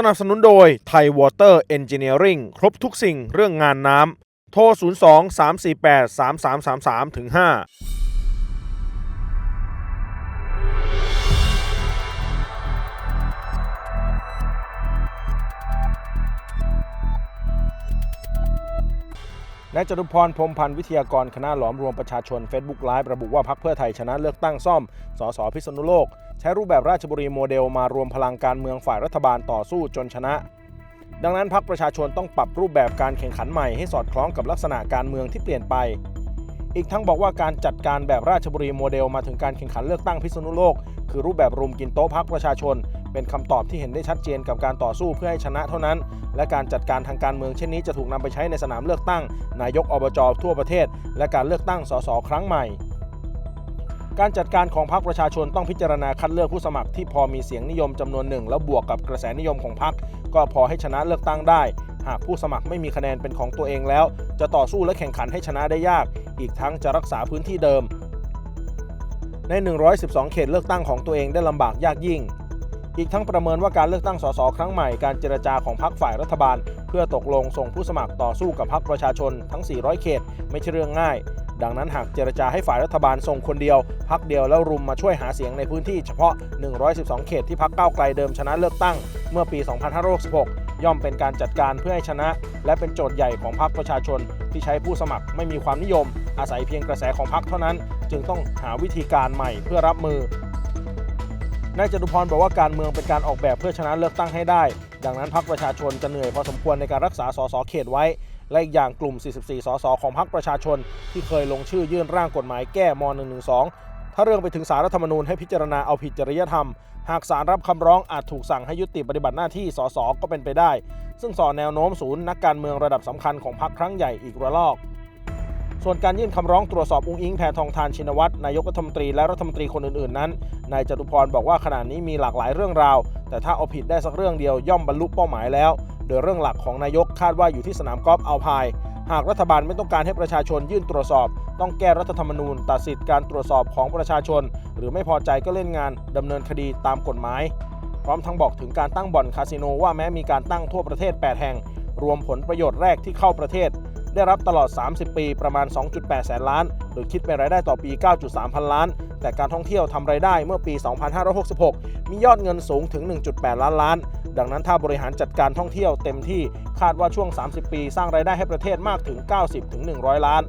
สนับสนุนโดยไทยวอเตอร์เอนจิเนียริงครบทุกสิ่งเรื่องงานน้ำ โทร 02 348 3333ถึง5 นายจตุพรพรมพันธ์วิทยากรคณะหลอมรวมประชาชน Facebook ไลฟ์ระบุว่าพักเพื่อไทยชนะเลือกตั้งซ่อม สสพิษณุโลก ใช้รูปแบบราชบุรีโมเดลมารวมพลังการเมืองฝ่ายรัฐบาลต่อสู้จนชนะ ดังนั้นพักประชาชนต้องปรับรูปแบบการแข่งขันใหม่ให้สอดคล้องกับลักษณะการเมืองที่เปลี่ยนไป อีกทั้งบอกว่าการจัดการแบบราชบุรีโมเดลมาถึงการแข่งขันเลือกตั้งพิษณุโลก คือรูปแบบรุมกินโต๊ะพักประชาชน เป็นคำตอบที่เห็นได้ชัดเจนกับการต่อสู้เพื่อให้ชนะเท่านั้น และการจัดการทางการเมืองเช่นนี้จะถูกนำไปใช้ในสนามเลือกตั้ง นายกอบจทั่วประเทศ และการเลือกตั้งสสครั้งใหม่การจัดการของพรรคประชาชนต้องพิจารณาคัดเลือกผู้สมัครที่พอมีเสียงนิยมจำนวนหนึ่ง แล้วบวกกับกระแสนิยมของพรรคก็พอให้ชนะเลือกตั้งได้ หากผู้สมัครไม่มีคะแนนเป็นของตัวเองแล้ว จะต่อสู้และแข่งขันให้ชนะได้ยาก อีกทั้งจะรักษาพื้นที่เดิม ใน 112 เขตเลือกตั้งของตัวเองได้ลำบากยากยิ่ง อีกทั้งประเมินว่าการเลือกตั้งสสครั้งใหม่การเจรจาของพรรคฝ่ายรัฐบาล เพื่อตกลงส่งผู้สมัครต่อสู้กับพรรคประชาชนทั้ง 400 เขต ไม่ใช่เรื่องง่าย ดังนั้นหากเจรจาให้ฝ่ายรัฐบาลส่งคนเดียวพรรคเดียวแล้วรุมมาช่วยหาเสียงในพื้นที่เฉพาะ 112 เขตที่พรรคก้าไกลเดิมชนะเลือกตั้งเมื่อปี 2566 ย่อมเป็นการจัดการเพื่อให้ชนะ และเป็นโจทย์ใหญ่ของพรรคประชาชน ที่ใช้ผู้สมัครไม่มีความนิยม อาศัยเพียงกระแสของพรรคเท่านั้น จึงต้องหาวิธีการใหม่เพื่อรับมือนายจตุพรบอกว่าการเมืองเป็นการออกแบบเพื่อชนะเลือกตั้งให้ได้ ดังนั้นพรรคประชาชนจะเหนื่อยพอสมควรในการรักษาสสเขตไว้ และอีกอย่างกลุ่ม 44 สสของพรรคประชาชน ที่เคยลงชื่อยื่นร่างกฎหมายแก้ม .112 ถ้าเรื่องไปถึงสารรัฐธรรมนูญให้พิจารณาเอาผิดจริยธรรม หากสารรับคำร้องอาจถูกสั่งให้ยุติปฏิบัติหน้าที่สสก็เป็นไปได้ ซึ่งสอแนวโน้มศูนย์นักการเมืองระดับสำคัญของพรรคครั้งใหญ่อีกระลอก ส่วนการยื่นคำร้องตรวจสอบอุ้งอิงแพทองทานชินวัตรนายกรัฐมนตรีและรัฐมนตรีคนอื่นๆนั้นนายจตุพรบอกว่าขณะนี้มีหลากหลายเรื่องราว แต่ถ้าเอาผิดได้สักเรื่องเดียวย่อมบรรลุเป้าหมายแล้ว โดยเรื่องหลักของนายกคาดว่าอยู่ที่สนามกอล์ฟอัลพาย หากรัฐบาลไม่ต้องการให้ประชาชนยื่นตรวจสอบ ต้องแก้รัฐธรรมนูญตัดสิทธิการตรวจสอบของประชาชน หรือไม่พอใจก็เล่นงานดำเนินคดีตามกฎหมาย พร้อมทั้งบอกถึงการตั้งบ่อนคาสิโนว่าแม้มีการตั้งทั่วประเทศ 8 แห่ง รวมผลประโยชน์แรกที่เข้าประเทศ ได้รับตลอด 30 ปีประมาณ 2.8 แสนล้านโดยคิดเป็นรายได้ต่อปี 9.3 พันล้าน แต่การท่องเที่ยวทำรายได้เมื่อปี 2566 มียอดเงินสูงถึง 1.8 ล้านล้าน ดังนั้นถ้าบริหารจัดการท่องเที่ยวเต็มที่ คาดว่าช่วง 30 ปี สร้างรายได้ให้ประเทศมากถึง 90-100 ล้าน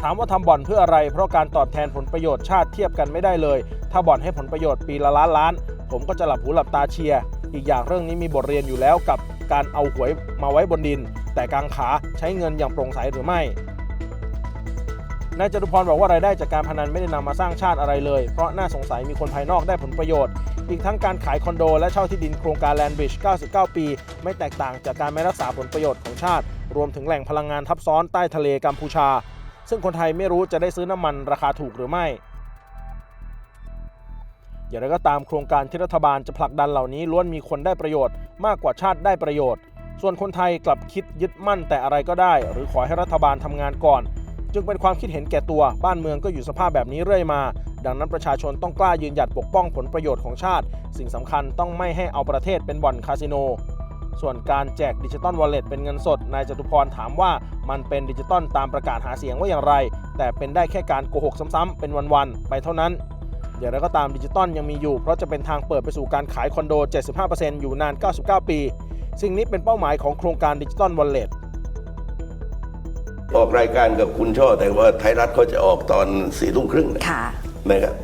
ถามว่าทำบ่อนเพื่ออะไร เพราะการตอบแทนผลประโยชน์ชาติเทียบกันไม่ได้เลย ถ้าบ่อนให้ผลประโยชน์ปีละล้านล้าน ผมก็จะหลับหูหลับตาเชียร์ อีกอย่างเรื่องนี้มีบทเรียนอยู่แล้วกับการเอาหวยมาไว้บนดิน แต่กางขาใช้เงินอย่างโปร่งใสหรือไม่ นายจตุพรบอกว่ารายได้จากการพนันไม่ได้นำมาสร้างชาติอะไรเลย เพราะน่าสงสัยมีคนภายนอกได้ผลประโยชน์ อีกทั้งการขายคอนโดและเช่าที่ดินโครงการแลนด์บริดจ์ 99 ปี ไม่แตกต่างจากการไม่รักษาผลประโยชน์ของชาติ รวมถึงแหล่งพลังงานทับซ้อนใต้ทะเลกัมพูชา ซึ่งคนไทยไม่รู้จะได้ซื้อน้ำมันราคาถูกหรือไม่อย่างไรก็ตามโครงการที่รัฐบาลจะผลักดันเหล่านี้ล้วนมีคนได้ประโยชน์ มากกว่าชาติได้ประโยชน์ ส่วนคนไทยกลับคิดยึดมั่นแต่อะไรก็ได้ หรือขอให้รัฐบาลทำงานก่อน จึงเป็นความคิดเห็นแก่ตัว บ้านเมืองก็อยู่สภาพแบบนี้เรื่อยมา ดังนั้นประชาชนต้องกล้ายืนหยัดปกป้องผลประโยชน์ของชาติ สิ่งสำคัญต้องไม่ให้เอาประเทศเป็นบ่อนคาสิโน ส่วนการแจกดิจิตอลวอลเล็ตเป็นเงินสด นายจตุพรถามว่ามันเป็นดิจิตอลตามประกาศหาเสียงว่าอย่างไร แต่เป็นได้แค่การโกหกซ้ำๆเป็นวันๆไปเท่านั้นอย่างไรก็ตามดิจิตอลยังมีอยู่ เพราะจะเป็นทางเปิดไปสู่การขายคอนโด 75%อยู่นาน 99 ปี สิ่งนี้เป็นเป้าหมายของโครงการดิจิตอลวอลเล็ต ออกรายการกับคุณช่อ แต่ว่าไทยรัฐเขาจะออกตอนสี่ทุ่มครึ่งค่ะนะครับ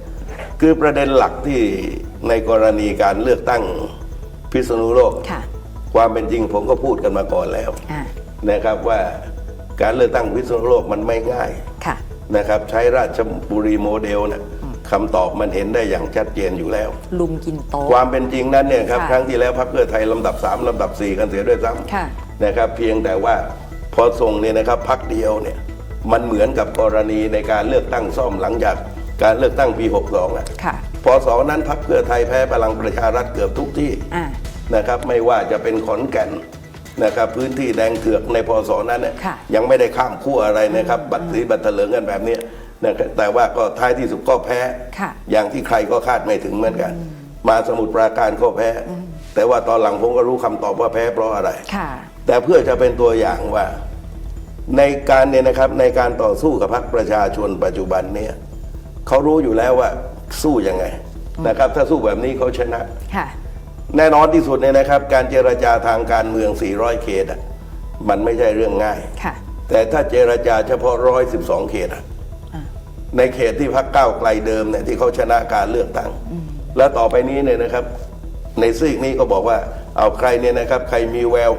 คือประเด็นหลักที่ในกรณีการเลือกตั้งพิษณุโลก ค่ะ ความเป็นจริงผมก็พูดกันมาก่อนแล้วอ่านะครับว่าการเลือกตั้งพิษณุโลกมันไม่ง่าย ค่ะ นะครับใช้ราชบุรีโมเดลนะคำตอบมันเห็นได้อย่างชัดเจนอยู่แล้ว ลุมกินโต๊ะ ความเป็นจริงนั้นเนี่ยครับค่ะครั้งที่แล้วพรรคเพื่อไทยลำดับ 3 ลำดับ 4 กันเสียด้วยซ้ำค่ะนะครับเพียงแต่ว่า พอส่งเนี่ยนะครับพักเดียวเนี่ยมันเหมือนกับกรณีในการเลือกตั้งซ่อมหลังจากการเลือกตั้งปี 62อะค่ะพศนั้นพักเพื่อไทยแพ้พลังประชารัฐเกือบทุกที่อ่านะครับไม่ว่าจะเป็นขอนแก่นนะครับพื้นที่แดงเถือกในพศนั้นเนี่ยค่ะ ยังไม่ได้ข้ามขั้วอะไรนะครับ บัตรสีบัตรเถลิงกันแบบเนี้ยนะครับแต่ว่าก็ท้ายที่สุดก็แพ้ ค่ะ อย่างที่ใครก็คาดไม่ถึงเหมือนกัน มาสมุทรปราการก็แพ้ แต่ว่าตอนหลังผมก็รู้คำตอบว่าแพ้เพราะอะไร ค่ะ แต่เพื่อจะเป็นตัวอย่างว่า ในการเนี่ยนะครับในการต่อสู้กับพรรคประชาชนปัจจุบันเนี่ยเขารู้อยู่แล้วว่าสู้ยังไงนะครับ ถ้าสู้แบบนี้เขาชนะค่ะแน่นอนที่สุดเนี่ยนะครับ การเจรจาทางการเมือง 400 เขตอะมันไม่ใช่เรื่องง่ายค่ะแต่ถ้าเจรจาเฉพาะ 112 เขตอะในเขตที่พรรคก้าวไกลเดิมเนี่ยที่เขาชนะการเลือกตั้ง แล้วต่อไปนี้เนี่ยนะครับ ในซีกนี้ก็บอกว่าเอาใครเนี่ยนะครับ ใครมีแวว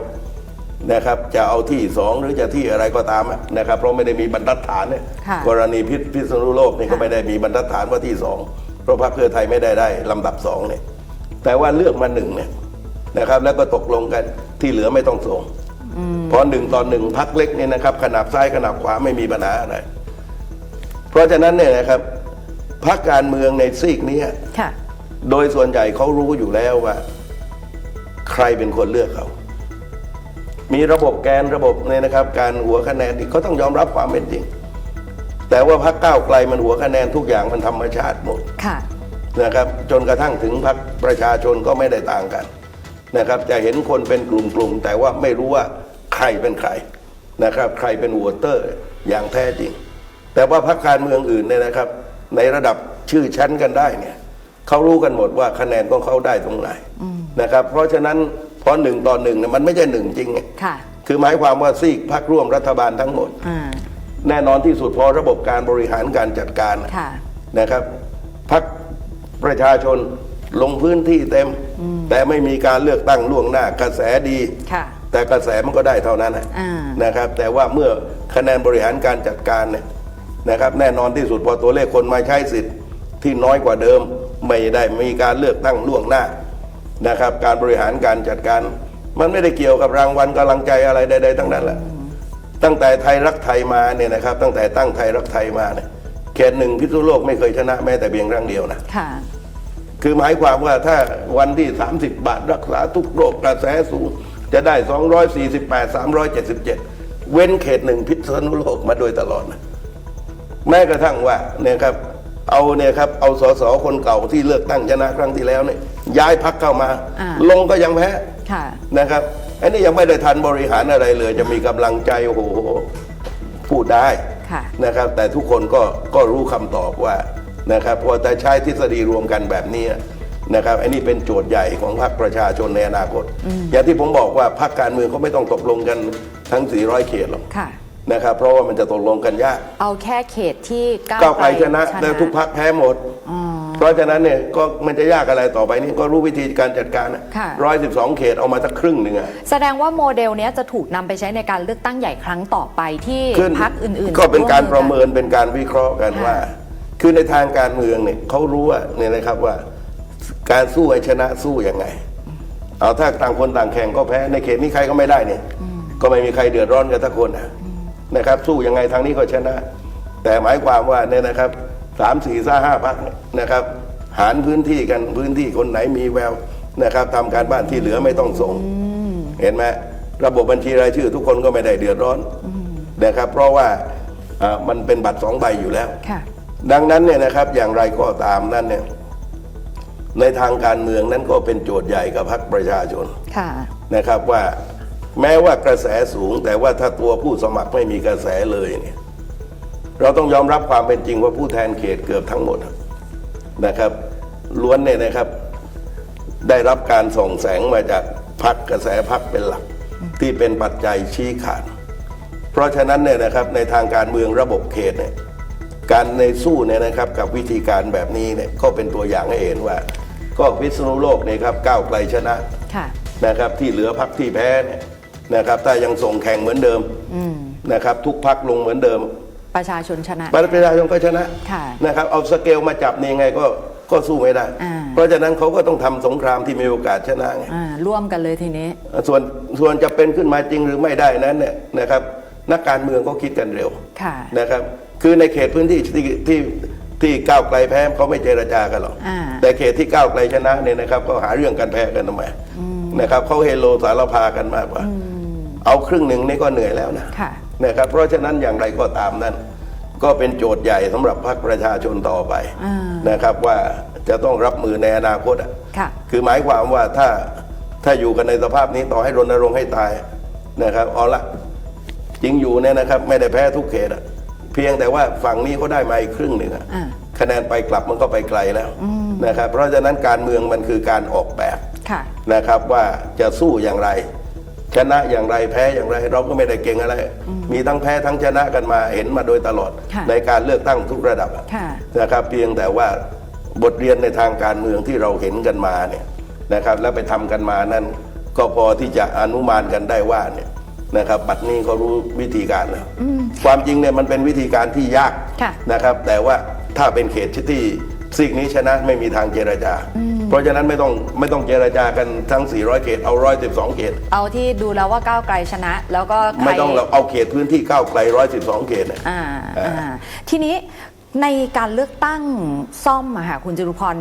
นะครับจะเอาที่สองหรือจะที่อะไรก็ตามอะนะครับเพราะไม่ได้มีบรรทัดฐานเนี่ยค่ะกรณีพิษพิษณุโลกนี่ก็ค่ะไม่ได้มีบรรทัดฐานว่าที่สองเพราะพรรคเพื่อไทยไม่ได้ได้ลำดับสองเนี่ยแต่ว่าเลือกมาหนึ่งเนี่ยนะครับแล้วก็ตกลงกันที่เหลือไม่ต้องส่งเพราะหนึ่งต่อหนึ่งพักเล็กเนี่ยนะครับขนาบซ้ายขนาบขวาไม่มีปัญหาอะไรเพราะฉะนั้นเนี่ยนะครับพักการเมืองในซีกเนี้ยค่ะ โดยส่วนใหญ่เขารู้อยู่แล้วว่า ใครเป็นคนเลือกเขา มีระบบแกนระบบเนี่ยนะครับ การหัวคะแนนนี่เขาต้องยอมรับความเป็นจริง แต่ว่าพักก้าวไกลมันหัวคะแนนทุกอย่างมันธรรมชาติหมดค่ะนะครับจนกระทั่งถึงพักประชาชนก็ไม่ได้ต่างกันนะครับจะเห็นคนเป็นกลุ่มๆแต่ว่าไม่รู้ว่าใครเป็นใครนะครับใครเป็นวอเตอร์อย่างแท้จริง แต่ว่าพรรคการเมืองอื่นเนี่ยนะครับ ในระดับชื่อชั้นกันได้เนี่ยเขารู้กันหมดว่าคะแนนของเขาได้ตรงไหนนะครับ เพราะฉะนั้น พอหนึ่งต่อหนึ่งเนี่ยมันไม่ใช่หนึ่งจริงไงค่ะคือหมายความว่าซีกพรรคร่วมรัฐบาลทั้งหมดอ่าแน่นอนที่สุดพอระบบการบริหารการจัดการค่ะนะครับพักประชาชนลงพื้นที่เต็ม แต่ไม่มีการเลือกตั้งล่วงหน้ากระแสดีค่ะแต่กระแสมันก็ได้เท่านั้นนะอ่านะครับ แต่ว่าเมื่อคะแนนบริหารการจัดการเนี่ยนะครับ แน่นอนที่สุดพอตัวเลขคนมาใช้สิทธิ์ที่น้อยกว่าเดิม ไม่ได้มีการเลือกตั้งล่วงหน้า นะครับ การบริหารการจัดการ มันไม่ได้เกี่ยวกับรางวัลกำลังใจอะไรใดๆทั้งนั้นแหละตั้งแต่ไทยรักไทยมาเนี่ยนะครับ ตั้งแต่ตั้งไทยรักไทยมาเนี่ยเขตหนึ่งพิษณุโลกไม่เคยชนะแม้แต่เพียงครั้งเดียวนะค่ะคือหมายความว่าถ้าวันที่ 30 บาทรักษาทุกโรคกระแสสูง จะได้ 248 377 เว้นเขตหนึ่งพิษณุโลกมาโดยตลอดนะแม้กระทั่งว่าเนี่ยครับเอาเนี่ยครับเอาสสคนเก่าที่เลือกตั้งชนะครั้งที่แล้วเนี่ย ย้ายพักเข้ามา อ่า ลงก็ยังแพ้ค่ะ นะครับอันนี้ยังไม่ได้ทันบริหารอะไรเลย จะมีกำลังใจโอ้โหพูดได้ ค่ะ นะครับ แต่ทุกคนก็ก็รู้คำตอบว่านะครับพอแต่ใช้ทฤษฎีรวมกันแบบนี้นะครับอันนี้เป็นโจทย์ใหญ่ของพรรคประชาชนในอนาคต อย่างที่ผมบอกว่าพรรคการเมืองเขาไม่ต้องตกลงกันทั้ง 400 เขตหรอกค่ะ นะครับเพราะว่ามันจะตกลงกันยากเอาแค่เขตที่ก้าวก้าวไกลชนะแต่ทุกพรรคแพ้หมดอ๋อ เพราะฉะนั้นเนี่ยก็มันจะยากอะไรต่อไปนี้ก็รู้วิธีการจัดการค่ะร้อยสิบสองเขตเอามาสักครึ่งหนึ่งอะแสดงว่าโมเดลเนี้ยจะถูกนำไปใช้ในการเลือกตั้งใหญ่ครั้งต่อไปที่ขึ้นพักอื่นๆ ก็เป็นการวประกัเมินเป็นการวิเคราะห์กันค่ะว่า คือในทางการเมืองเนี่ยเขารู้ว่าเนี่ยนะครับว่า การสู้ให้ชนะสู้ยังไง เอาถ้าต่างคนต่างแข่งก็แพ้ในเขตนี้ใครก็ไม่ได้เนี่ย ก็ไม่มีใครเดือดร้อนกันทุกคนนะนะครับ สู้ยังไงทางนี้ก็ชนะ แต่หมายความว่าเนี่ยนะครับ สามสี่ซ่าห้าพักนะครับ หารพื้นที่กันพื้นที่คนไหนมีแววนะครับทำการบ้านที่เหลือไม่ต้องส่ง เห็นไหมระบบบัญชีรายชื่อทุกคนก็ไม่ได้เดือดร้อนนะครับ เพราะว่าอ่ามันเป็นบัตรสองใบอยู่แล้วค่ะดังนั้นเนี่ยนะครับอย่างไรก็ตามนั้นเนี่ยในทางการเมืองนั้นก็เป็นโจทย์ใหญ่กับพรรคประชาชนค่ะนะครับว่าแม้ว่ากระแสสูงแต่ว่าถ้าตัวผู้สมัครไม่มีกระแสเลยเนี่ย เราต้องยอมรับความเป็นจริงว่าผู้แทนเขตเกือบทั้งหมดนะครับ ล้วนเนี่ยนะครับ ได้รับการส่งแสงมาจากพักกระแสพักเป็นหลัก ที่เป็นปัจจัยชี้ขาดเพราะฉะนั้นเนี่ยนะครับในทางการเมืองระบบเขตเนี่ยการในสู้เนี่ยนะครับกับวิธีการแบบนี้เนี่ยก็เป็นตัวอย่างให้เห็นว่า ก็พิษณุโลกเนี่ยครับก้าวไกลชนะค่ะนะครับ ที่เหลือพักที่แพ้เนี่ยนะครับ ถ้ายังส่งแข่งเหมือนเดิมนะครับ ทุกพักลงเหมือนเดิม ประชาชนชนะ ประชาชนก็ชนะค่ะนะครับเอาสเกลมาจับนี่ยังไงก็ก็สู้ไม่ได้อ่าเพราะฉะนั้นเขาก็ต้องทำสงครามที่มีโอกาสชนะไงอ่าร่วมกันเลยทีนี้ ส่วนส่วนจะเป็นขึ้นมาจริงหรือไม่ได้นั้นเนี่ยนะครับ นักการเมืองก็คิดกันเร็วค่ะนะครับ คือในเขตพื้นที่ที่ที่ที่ก้าวไกลแพ้เขาไม่เจรจากันหรอกอ่าแต่เขตที่ก้าวไกลชนะเนี่ยนะครับ ก็หาเรื่องกันแพ้กันทำไมนะครับเขาเฮโลสารพากันมากกว่า เอาครึ่งหนึ่งนี่ก็เหนื่อยแล้วนะค่ะ นะครับเพราะฉะนั้นอย่างไรก็ตามนั้น ก็เป็นโจทย์ใหญ่สำหรับพรรคประชาชนต่อไปอ่านะครับว่าจะต้องรับมือในอนาคตอะค่ะคือหมายความว่าถ้าถ้าอยู่กันในสภาพนี้ต่อให้รณรงค์ให้ตายนะครับเอาละจริงอยู่เนี่ยนะครับ ไม่ได้แพ้ทุกเขตอะเพียงแต่ว่าฝั่งนี้เขาได้มาอีกครึ่งหนึ่งอะอ่าคะแนนไปกลับมันก็ไปไกลแล้วนะครับเพราะฉะนั้นการเมืองมันคือการออกแบบค่ะนะครับว่าจะสู้อย่างไร ชนะอย่างไรแพ้อย่างไร เราก็ไม่ได้เก่งอะไร มีทั้งแพ้ทั้งชนะกันมาเห็นมาโดยตลอดค่ะในการเลือกตั้งทุกระดับอะค่ะ นะครับเพียงแต่ว่าบทเรียนในทางการเมืองที่เราเห็นกันมาเนี่ยนะครับแล้วไปทำกันมานั้น ก็พอที่จะอนุมานกันได้ว่าเนี่ยนะครับบัดนี้เขารู้วิธีการแล้วความจริงเนี่ยมันเป็นวิธีการที่ยากค่ะ นะครับ แต่ว่าถ้าเป็นเขตที่ซีกนี้ชนะไม่มีทางเจรจา เพราะฉะนั้นไม่ต้องไม่ต้องเจรจากันทั้ง 400 เขตเอา 112 เขต เอาที่ดูแล้วว่าก้าวไกลชนะ แล้วก็ใครไม่ต้องเราเอาเขตพื้นที่ก้าวไกล 112 เขตเนี่ยอ่าอ่าอ่าทีนี้ในการเลือกตั้งซ่อมอะค่ะคุณจรุพร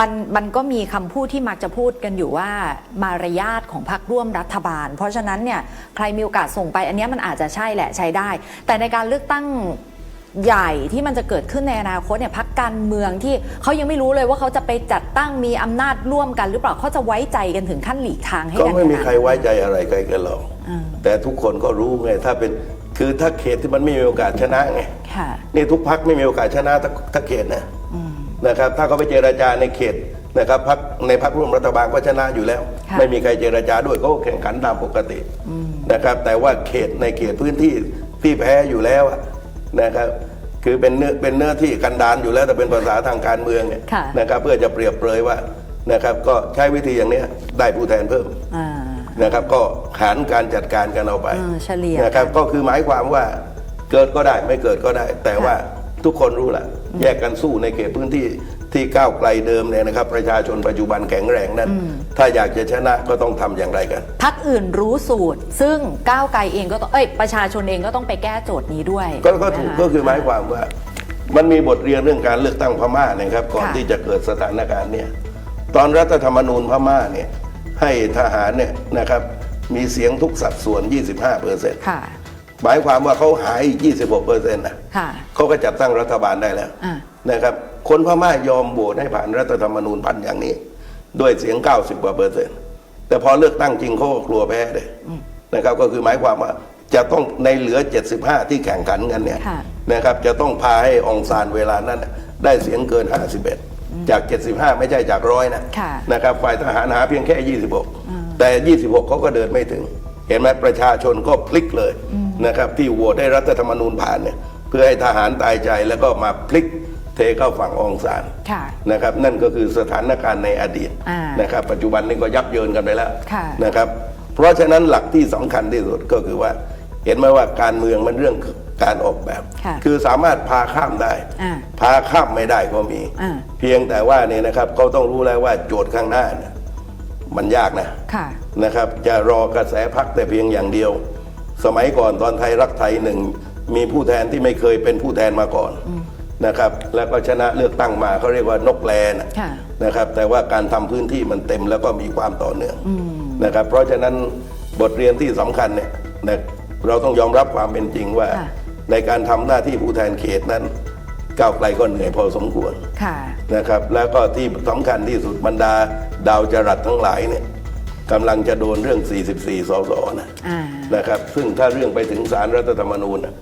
มันมันก็มีคำพูดที่มักจะพูดกันอยู่ว่ามารยาทของพรรคร่วมรัฐบาล เพราะฉะนั้นเนี่ยใครมีโอกาสส่งไปอันเนี้ยมันอาจจะใช่แหละใช้ได้ แต่ในการเลือกตั้ง ใหญ่ที่มันจะเกิดขึ้นในอนาคตเนี่ยพรรคการเมืองที่เขายังไม่รู้เลยว่าเขาจะไปจัดตั้งมีอำนาจร่วมกัน หรือเปล่าเขาจะไว้ใจกันถึงขั้นหลีกทางให้ก็กันไม่มีขนาดใครไว้ใจอะไรใครกันหรอกอ่า แต่ทุกคนก็รู้ไงถ้าเป็นคือถ้าเขตที่มันไม่มีโอกาสชนะไงค่ะ นี่ทุกพักไม่มีโอกาสชนะทั้งทั้งเขตนะนะครับ ถ้าเขาไปเจรจาในเขตนะครับพักในพักร่วมรัฐบาลก็ชนะอยู่แล้ว ค่ะ ไม่มีใครเจรจาด้วยก็แข่งขันตามปกตินะครับ แต่ว่าเขตในเขตพื้นที่ที่แพ้อยู่แล้วอะ นะครับคือเป็นเนื้อเป็นเนื้อที่กันดานอยู่แล้วแต่เป็นภาษาทางการเมืองเนี่ยค่ะนะครับเพื่อจะเปรียบเปรยว่านะครับก็ใช้วิธีอย่างเนี้ยได้ผู้แทนเพิ่มอ่านะครับก็หารการจัดการกันเอาไปเออเฉลี่ยนะครับก็คือหมายความว่าเกิดก็ได้ไม่เกิดก็ได้ แต่ว่าทุกคนรู้แหละแยกกันสู้ในเขตพื้นที่ ที่ก้าวไกลเดิมเนี่ยนะครับ ประชาชนปัจจุบันแข็งแรงนั้น ถ้าอยากจะชนะก็ต้องทำอย่างไรกันพักอื่นรู้สูตร ซึ่งก้าวไกลเองก็ต้องเอ้ยประชาชนเองก็ต้องไปแก้โจทย์นี้ด้วย ก็ก็ถูกนะะก็คือหมายความว่า มันมีบทเรียนเรื่องการเลือกตั้งพม่านะครับ ก่อนค่ะที่จะเกิดสถานการณ์เนี่ยตอนรัฐธรรมนูญพม่าเนี่ยให้ทหารเนี่ยนะครับมีเสียงทุกสัดส่วน 25เปอร์เซ็นต์ค่ะหมายความว่าเขาหายอีก26เปอร์เซ็นต์นะค่ะเขาก็จัดตั้งรัฐบาลได้แล้วอ่านะครับ คนพม่ายอมโหวตให้ผ่านรัฐธรรมนูญพันธ์อย่างนี้ ด้วยเสียง 90กว่าเปอร์เซ็นต์แต่พอเลือกตั้งจริงเขาก็กลัวแพ้เลยนะครับก็คือหมายความว่าจะต้องในเหลือ 75 ที่แข่งขันกันเนี่ยค่ะนะครับจะต้องพาให้องซานเวลานั้นน่ะได้เสียงเกิน 51 จาก 75 ไม่ใช่จากร้อยนะค่ะนะครับฝ่ายทหารหาเพียงแค่ 26 แต่ 26 เขาก็เดินไม่ถึง เห็นไหมประชาชนก็พลิกเลยนะครับที่โหวตให้รัฐธรรมนูญผ่านเนี่ยเพื่อให้ทหารตายใจแล้วก็มาพลิก เทเข้าฝั่งองซานค่ะนะครับนั่นก็คือสถานการณ์ในอดีตอ่านะครับปัจจุบันนี้ก็ยับเยินกันไปแล้วค่ะนะครับเพราะฉะนั้นหลักที่สำคัญที่สุดก็คือว่า เห็นไหมว่าการเมืองมันเรื่องการออกแบบค่ะคือสามารถพาข้ามได้อ่าพาข้ามไม่ได้ก็มีอ่าเพียงแต่ว่าเนี่ยนะครับเขาต้องรู้แล้วว่าโจทย์ข้างหน้าเนี่ยมันยากนะค่ะนะครับ จะรอกระแสพักแต่เพียงอย่างเดียว สมัยก่อนตอนไทยรักไทยหนึ่งมีผู้แทนที่ไม่เคยเป็นผู้แทนมาก่อน นะครับแล้วก็ชนะเลือกตั้งมาเขาเรียกว่านกแลนะค่ะนะครับแต่ว่าการทำพื้นที่มันเต็มแล้วก็มีความต่อเนื่องนะครับเพราะฉะนั้นบทเรียนที่สำคัญเนี่ยนะเราต้องยอมรับความเป็นจริงว่าค่ะในการทำหน้าที่ผู้แทนเขตนั้นก้าวไกลก็เหนื่อยพอสมควรค่ะนะครับแล้วก็ที่สำคัญที่สุดบรรดาดาวจรัสทั้งหลายเนี่ยกำลังจะโดนเรื่อง 44 สสนะอ่านะครับซึ่งถ้าเรื่องไปถึงศาลรัฐธรรมนูญนะ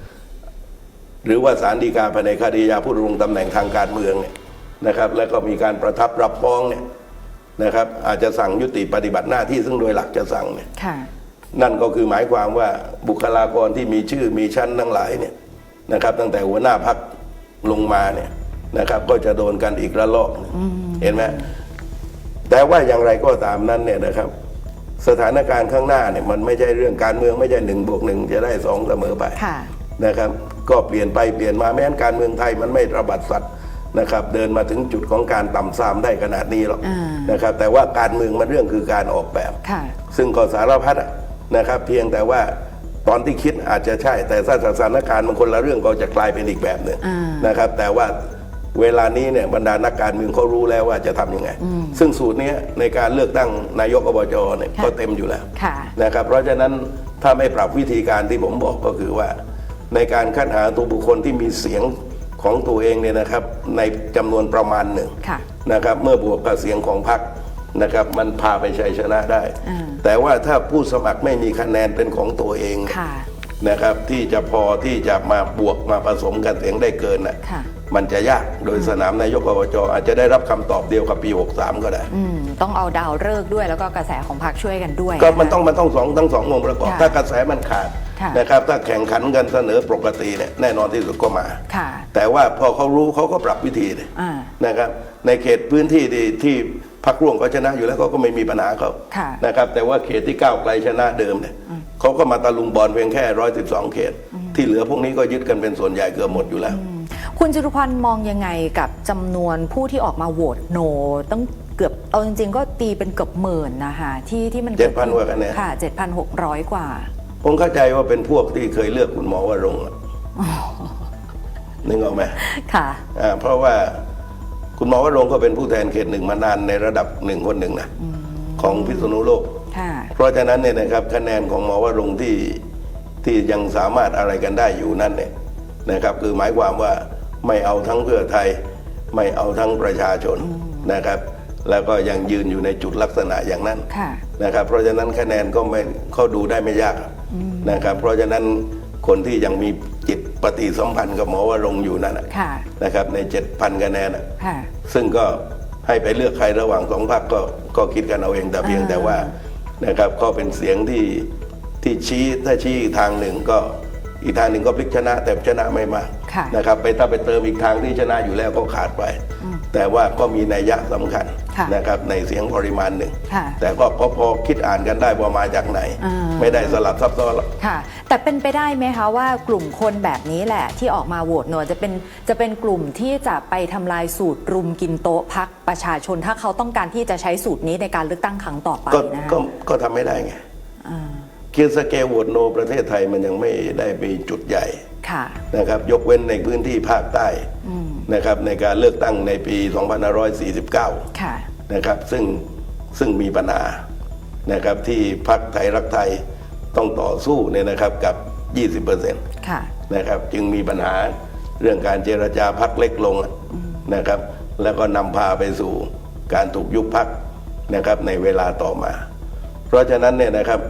หรือว่าศาลฎีกาภายในคดียาผู้ดำรงตำแหน่งทางการเมืองเนี่ยนะครับ แล้วก็มีการประทับรับฟ้องเนี่ยนะครับ อาจจะสั่งยุติปฏิบัติหน้าที่ซึ่งโดยหลักจะสั่งเนี่ยค่ะนั่นก็คือหมายความว่าบุคลากรที่มีชื่อมีชั้นทั้งหลายเนี่ยนะครับ ตั้งแต่หัวหน้าพักลงมาเนี่ยนะครับ ก็จะโดนกันอีกระลอกหนึ่งเห็นไหมแต่ว่าอย่างไรก็ตามนั้นเนี่ยนะครับ สถานการณ์ข้างหน้าเนี่ยมันไม่ใช่เรื่องการเมืองไม่ใช่หนึ่งบวกหนึ่งจะได้สองเสมอไปค่ะ นะครับ ก็เปลี่ยนไปเปลี่ยนมาแม้นการเมืองไทยมันไม่ระบาดสัตว์นะครับ เดินมาถึงจุดของการต่ำซามได้ขนาดนี้หรอกอ่านนะครับ แต่ว่าการเมืองมันเรื่องคือการออกแบบค่ะซึ่งก็สารพัดอะนะครับ เพียงแต่ว่าตอนที่คิดอาจจะใช่ แต่ถ้าสถานการณ์มันคนละเรื่องก็จะกลายเป็นอีกแบบหนึ่งอ่านนะครับ แต่ว่าเวลานี้เนี่ยบรรดานักการเมืองเขารู้แล้วว่าจะทำยังไง ซึ่งสูตรเนี้ยในการเลือกตั้งนายกอบจเนี่ยค่ะก็เต็มอยู่แล้วค่ะนะครับ เพราะฉะนั้นถ้าไม่ปรับวิธีการที่ผมบอกก็คือว่า ในการคัดหาตัวบุคคลที่มีเสียงของตัวเองเนี่ยนะครับ ในจำนวนประมาณหนึ่งค่ะนะครับ เมื่อบวกกับเสียงของพรรคนะครับ มันพาไปชัยชนะได้อ่าแต่ว่าถ้าผู้สมัครไม่มีคะแนนเป็นของตัวเองค่ะนะครับ ที่จะพอที่จะมาบวกมาผสมกันเสียงได้เกินน่ะค่ะ มันจะยากโดยสนามนายกอบจอาจจะได้รับคำตอบเดียวกับปี 63 ก็ได้อืมต้องเอาดาวฤกษ์ด้วยแล้วก็กระแสของพรรคช่วยกันด้วย ก็มันะคะต้องมันต้องสองทั้งสององค์ประกอบค่ะถ้ากระแสมันขาดค่ะนะครับถ้าแข่งขันกันเสนอปกติเนี่ยแน่นอนที่สุดก็มาค่ะแต่ว่าพอเขารู้เขาก็ปรับวิธีเลยอ่านะครับในเขตพื้นที่ที่ที่พักร่วมก็ชนะอยู่แล้วเขาก็ไม่มีปัญหาเขาค่ะนะครับแต่ว่าเขตที่ก้าวไกลชนะเดิมเนี่ยเขาก็มาตะลุมบอลเพียงแค่ร้อยสิบสองเขต ที่เหลือพวกนี้ก็ยึดกันเป็นส่วนใหญ่เกือบหมดอยู่แล้ว คุณจตุพรมองยังไงกับจำนวนผู้ที่ออกมาโหวตโนต้องเกือบเอาจริง ๆ ก็ตีเป็นเกือบหมื่นนะคะที่ที่มัน7,000กว่าคะแนนค่ะ7,600กว่า ผมเข้าใจว่าเป็นพวกที่เคยเลือกคุณหมอวรงค์อะนึกออกไหมค่ะอ่าเพราะว่าคุณหมอวรงค์ก็เป็นผู้แทนเขตหนึ่งมานานในระดับหนึ่งคนหนึ่งนะของพิษณุโลกค่ะเพราะฉะนั้นเนี่ยนะครับคะแนนของหมอวรงค์ที่ที่ยังสามารถอะไรกันได้อยู่นั่นเนี่ยนะครับ คือหมายความว่า ไม่เอาทั้งเพื่อไทย ไม่เอาทั้งประชาชนนะครับ แล้วก็ยังยืนอยู่ในจุดลักษณะอย่างนั้นค่ะนะครับ เพราะฉะนั้นคะแนนก็ไม่เขาดูได้ไม่ยากนะครับ เพราะฉะนั้นคนที่ยังมีจิตปฏิสัมพันธ์กับหมอวรงค์อยู่นั่นน่ะค่ะนะครับ ในเจ็ดพันคะแนนน่ะค่ะซึ่งก็ให้ไปเลือกใครระหว่างสองพรรคก็ก็คิดกันเอาเองแต่เพียงอ่าแต่ว่านะครับก็เป็นเสียงที่ที่ชี้ถ้าชี้อีกทางหนึ่งก็อีกทางหนึ่งก็พลิกชนะแต่ชนะไม่มากค่ะ นะครับไปถ้าไปเติมอีกทางที่ชนะอยู่แล้วก็ขาดไป แต่ว่าก็มีนัยยะสำคัญค่ะนะครับในเสียงปริมาณหนึ่งค่ะแต่ก็พอพอคิดอ่านกันได้ว่ามาจากไหนอ่าไม่ได้สลับซับซ้อนหรอกค่ะ แต่เป็นไปได้ไหมคะว่ากลุ่มคนแบบนี้แหละ ที่ออกมาโหวตโนจะเป็นจะเป็นกลุ่มที่จะไปทำลายสูตรรุมกินโต๊ะพักประชาชน ถ้าเขาต้องการที่จะใช้สูตรนี้ในการเลือกตั้งครั้งต่อไปก็นะคะก็ก็ทำไม่ได้ไงอ่าคือสเกลโหวตโนประเทศไทยมันยังไม่ได้มีจุดใหญ่ค่ะ นะครับยกเว้นในพื้นที่ภาคใต้นะครับในการเลือกตั้งในปี 2549ค่ะนะครับซึ่งซึ่งมีปัญหานะครับที่พักไทยรักไทยต้องต่อสู้เนี่ยนะครับกับ 20%ค่ะนะครับจึงมีปัญหาเรื่องการเจรจาพักเล็กลงนะครับ แล้วก็นำพาไปสู่การถูกยุบพักนะครับในเวลาต่อมา เพราะฉะนั้นเนี่ยนะครับ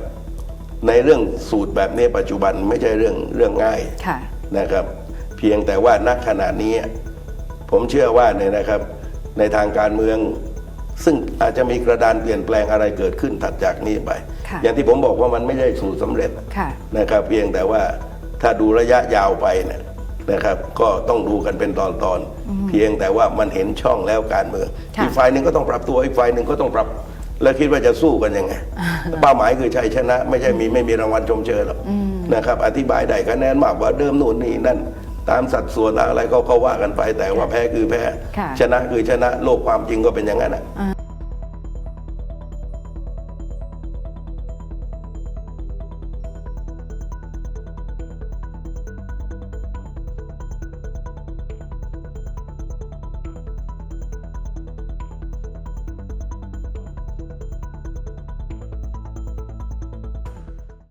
ในเรื่องสูตรแบบนี้ปัจจุบันไม่ใช่เรื่องเรื่องง่ายค่ะนะครับ เพียงแต่ว่าณขณะนี้ ผมเชื่อว่าเนี่ยนะครับ ในทางการเมือง ซึ่งอาจจะมีกระดานเปลี่ยนแปลงอะไรเกิดขึ้นถัดจากนี้ไปค่ะอย่างที่ผมบอกว่ามันไม่ใช่สูตรสำเร็จค่ะนะครับ เพียงแต่ว่าถ้าดูระยะยาวไปเนี่ยนะครับก็ต้องดูกันเป็นตอนตอนๆเพียงแต่ว่ามันเห็นช่องแล้วการเมืองค่ะอีกฝ่ายหนึ่งก็ต้องปรับตัวอีกฝ่ายหนึ่งก็ต้องปรับ แล้วคิดว่าจะสู้กันยังไงเป้าหมายคือชัยชนะ ไม่ใช่มีไม่มีรางวัลชมเชยหรอกนะครับ อธิบายได้คะแนนมากกว่าเดิมนู่นนี่นั่น ตามสัดส่วนอะไรก็ก็ว่ากันไปแต่ว่าแพ้คือแพ้ค่ะชนะคือชนะโลกความจริงก็เป็นอย่างนั้นนะ